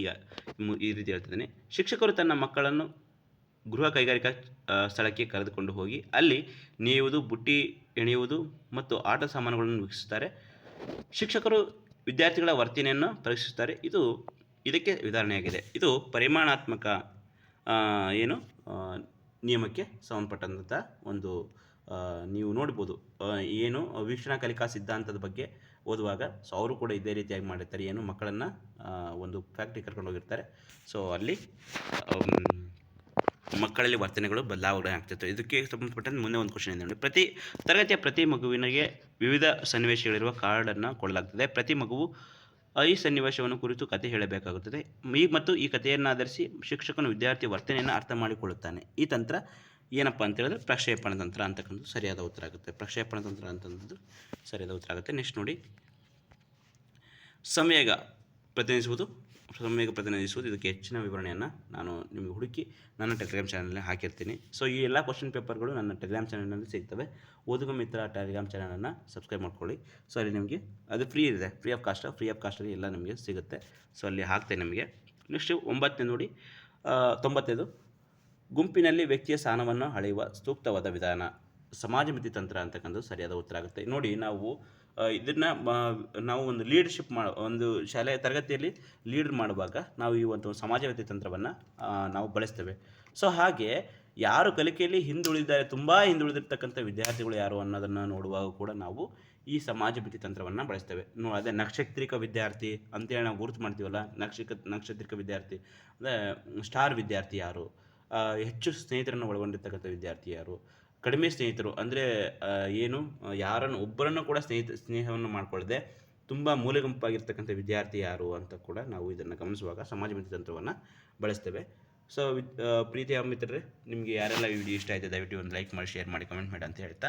ಈಗ ಈ ರೀತಿ ಹೇಳ್ತಿದ್ದೀನಿ. ಶಿಕ್ಷಕರು ತನ್ನ ಮಕ್ಕಳನ್ನು ಗೃಹ ಕೈಗಾರಿಕಾ ಸ್ಥಳಕ್ಕೆ ಕರೆದುಕೊಂಡು ಹೋಗಿ, ಅಲ್ಲಿ ನೇಯುವುದು, ಬುಟ್ಟಿ ಎಣೆಯುವುದು ಮತ್ತು ಆಟ ಸಾಮಾನುಗಳನ್ನು ವೀಕ್ಷಿಸುತ್ತಾರೆ. ಶಿಕ್ಷಕರು ವಿದ್ಯಾರ್ಥಿಗಳ ವರ್ತನೆಯನ್ನು ಪರೀಕ್ಷಿಸುತ್ತಾರೆ. ಇದು ಇದಕ್ಕೆ ಉದಾಹರಣೆಯಾಗಿದೆ ಇದು ಪರಿಮಾಣಾತ್ಮಕ ಏನು ನಿಯಮಕ್ಕೆ ಸಂಬಂಧಪಟ್ಟಂಥ ಒಂದು ನೀವು ನೋಡ್ಬೋದು. ಏನು, ವೀಕ್ಷಣಾ ಕಲಿಕಾ ಸಿದ್ಧಾಂತದ ಬಗ್ಗೆ ಓದುವಾಗ ಸೊ ಅವರು ಕೂಡ ಇದೇ ರೀತಿಯಾಗಿ ಮಾಡಿರ್ತಾರೆ. ಏನು, ಮಕ್ಕಳನ್ನು ಒಂದು ಫ್ಯಾಕ್ಟ್ರಿ ಕರ್ಕೊಂಡು ಹೋಗಿರ್ತಾರೆ. ಸೊ ಅಲ್ಲಿ ಮಕ್ಕಳಲ್ಲಿ ವರ್ತನೆಗಳು ಬದಲಾವಣೆ ಆಗ್ತಿತ್ತು. ಇದಕ್ಕೆ ಸಂಬಂಧಪಟ್ಟಂತೆ ಮುಂದೆ ಒಂದು ಕ್ವಶನ್ ಇದೆ ನೋಡಿ. ಪ್ರತಿ ತರಗತಿಯ ಪ್ರತಿ ಮಗುವಿನಗೆ ವಿವಿಧ ಸನ್ನಿವೇಶಗಳಿರುವ ಕಾರ್ಡನ್ನು ಕೊಡಲಾಗ್ತದೆ. ಪ್ರತಿ ಮಗುವು ಈ ಸನ್ನಿವೇಶವನ್ನು ಕುರಿತು ಕತೆ ಹೇಳಬೇಕಾಗುತ್ತದೆ. ಈ ಮತ್ತು ಈ ಕಥೆಯನ್ನು ಆಧರಿಸಿ ಶಿಕ್ಷಕನು ವಿದ್ಯಾರ್ಥಿ ವರ್ತನೆಯನ್ನು ಅರ್ಥ ಮಾಡಿಕೊಳ್ಳುತ್ತಾನೆ. ಈ ತಂತ್ರ ಏನಪ್ಪ ಅಂತ ಹೇಳಿದ್ರೆ ಪ್ರಕ್ಷೇಪಣ ತಂತ್ರ ಅಂತಕ್ಕಂಥದ್ದು ಸರಿಯಾದ ಉತ್ತರ ಆಗುತ್ತೆ. ಪ್ರಕ್ಷೇಪಣ ತಂತ್ರ ಅಂತಂದು ಸರಿಯಾದ ಉತ್ತರ ಆಗುತ್ತೆ. ನೆಕ್ಸ್ಟ್ ನೋಡಿ. ಸಂವೇಗ ಪ್ರತಿನಿಧಿಸುವುದು ಸಂವೇಗ ಪ್ರತಿನಿಧಿಸುವುದು ಇದಕ್ಕೆ ಹೆಚ್ಚಿನ ವಿವರಣೆಯನ್ನು ನಾನು ನಿಮಗೆ ಹುಡುಕಿ ನನ್ನ ಟೆಲಿಗ್ರಾಮ್ ಚಾನಲಲ್ಲಿ ಹಾಕಿರ್ತೀನಿ. ಸೊ ಈ ಎಲ್ಲ ಕ್ವಶನ್ ಪೇಪರ್ಗಳು ನನ್ನ ಟೆಲಿಗ್ರಾಮ್ ಚಾನಲ್ನಲ್ಲಿ ಸಿಗ್ತವೆ. ಓದುಗ ಮಿತ್ರ ಟೆಲಿಗ್ರಾಮ್ ಚಾನಲನ್ನು ಸಬ್ಸ್ಕ್ರೈಬ್ ಮಾಡ್ಕೊಳ್ಳಿ. ಸೊ ಅಲ್ಲಿ ನಿಮಗೆ ಅದು ಫ್ರೀ ಇದೆ. Free of cost free of ಕಾಸ್ಟಲ್ಲಿ ಎಲ್ಲ ನಿಮಗೆ ಸಿಗುತ್ತೆ. ಸೊ ಅಲ್ಲಿ ಹಾಕ್ತೇನೆ ನಿಮಗೆ. ನೆಕ್ಸ್ಟ್ ಒಂಬತ್ತನೇ ನೋಡಿ. ತೊಂಬತ್ತೈದು. ಗುಂಪಿನಲ್ಲಿ ವ್ಯಕ್ತಿಯ ಸ್ಥಾನವನ್ನು ಅಳೆಯುವ ಸೂಕ್ತವಾದ ವಿಧಾನ. ಸಮಾಜ ಮಿತಿ ತಂತ್ರ ಅಂತಕ್ಕಂಥದ್ದು ಸರಿಯಾದ ಉತ್ತರ ಆಗುತ್ತೆ. ನೋಡಿ, ನಾವು ಇದನ್ನು ನಾವು ಒಂದು ಲೀಡರ್ಶಿಪ್ ಮಾಡ, ಒಂದು ಶಾಲೆಯ ತರಗತಿಯಲ್ಲಿ ಲೀಡರ್ ಮಾಡುವಾಗ ನಾವು ಈ ಒಂದು ಸಮಾಜ ಮಿತಿ ತಂತ್ರವನ್ನು ನಾವು ಬಳಸ್ತೇವೆ. ಸೊ ಹಾಗೆ ಯಾರು ಕಲಿಕೆಯಲ್ಲಿ ಹಿಂದುಳಿದಿದ್ದಾರೆ, ತುಂಬ ಹಿಂದುಳಿದಿರ್ತಕ್ಕಂಥ ವಿದ್ಯಾರ್ಥಿಗಳು ಯಾರು ಅನ್ನೋದನ್ನು ನೋಡುವಾಗ ಕೂಡ ನಾವು ಈ ಸಮಾಜ ತಂತ್ರವನ್ನು ಬಳಸ್ತೇವೆ. ನೋ, ಅದೇ ನಕ್ಷತ್ರಿಕ ವಿದ್ಯಾರ್ಥಿ ಅಂತೇಳಿ ನಾವು ಗುರುತು ಮಾಡ್ತೀವಲ್ಲ, ನಕ್ಷಕ, ನಕ್ಷತ್ರಿಕ ವಿದ್ಯಾರ್ಥಿ, ಅಂದರೆ, ಸ್ಟಾರ್ ವಿದ್ಯಾರ್ಥಿ ಯಾರು? ಹೆಚ್ಚು ಸ್ನೇಹಿತರನ್ನು ಒಳಗೊಂಡಿರ್ತಕ್ಕಂಥ ವಿದ್ಯಾರ್ಥಿ ಯಾರು? ಕಡಿಮೆ ಸ್ನೇಹಿತರು ಅಂದರೆ ಏನು ಯಾರನ್ನು ಒಬ್ಬರನ್ನು ಕೂಡ ಸ್ನೇಹಿತ ಸ್ನೇಹವನ್ನು ಮಾಡಿಕೊಳ್ಳದೆ ತುಂಬ ಮೂಲೆ ಗುಂಪಾಗಿರ್ತಕ್ಕಂಥ ವಿದ್ಯಾರ್ಥಿ ಯಾರು ಅಂತ ಕೂಡ ನಾವು ಇದನ್ನು ಗಮನಿಸುವಾಗ ಸಮಾಜ ಮಿತ್ರ ತಂತ್ರವನ್ನು ಬಳಸ್ತೇವೆ. ಸೊ ಆ, ಪ್ರೀತಿಯ ಮಿತ್ರರೇ ನಿಮಗೆ ಯಾರೆಲ್ಲ ಈ ವಿಡಿಯೋ ಇಷ್ಟ ಆಯಿತು ದಯವಿಟ್ಟು ಒಂದು ಲೈಕ್ ಮಾಡಿ ಶೇರ್ ಮಾಡಿ ಕಮೆಂಟ್ ಮಾಡಿ ಅಂತ ಹೇಳ್ತಾ.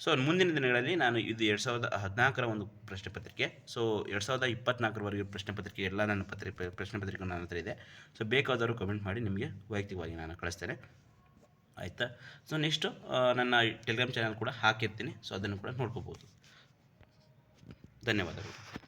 ಸೊ ಮುಂದಿನ ದಿನಗಳಲ್ಲಿ ನಾನು ಇದು ಎರಡು ಸಾವಿರದ ಹದಿನಾಲ್ಕರ ಒಂದು ಪ್ರಶ್ನೆ ಪತ್ರಿಕೆ. ಸೊ ಎರಡು ಸಾವಿರದ ಇಪ್ಪತ್ನಾಲ್ಕರವರೆಗೆ ಪ್ರಶ್ನೆ ಪತ್ರಿಕೆ ಎಲ್ಲ ನನ್ನ ಪತ್ರಿಕೆ ಪ್ರಶ್ನೆ ಪತ್ರಿಕೆ ನನ್ನ ಹತ್ರ ಇದೆ. ಸೊ ಬೇಕಾದವರು ಕಮೆಂಟ್ ಮಾಡಿ ನಿಮಗೆ ವೈಯಕ್ತಿಕವಾಗಿ ನಾನು ಕಳಿಸ್ತೇನೆ. ಆಯಿತಾ? ಸೊ ನೆಕ್ಸ್ಟು ನನ್ನ ಟೆಲಿಗ್ರಾಮ್ ಚಾನಲ್ ಕೂಡ ಹಾಕಿರ್ತೀನಿ. ಸೊ ಅದನ್ನು ಕೂಡ ನೋಡ್ಕೋಬೋದು. ಧನ್ಯವಾದಗಳು.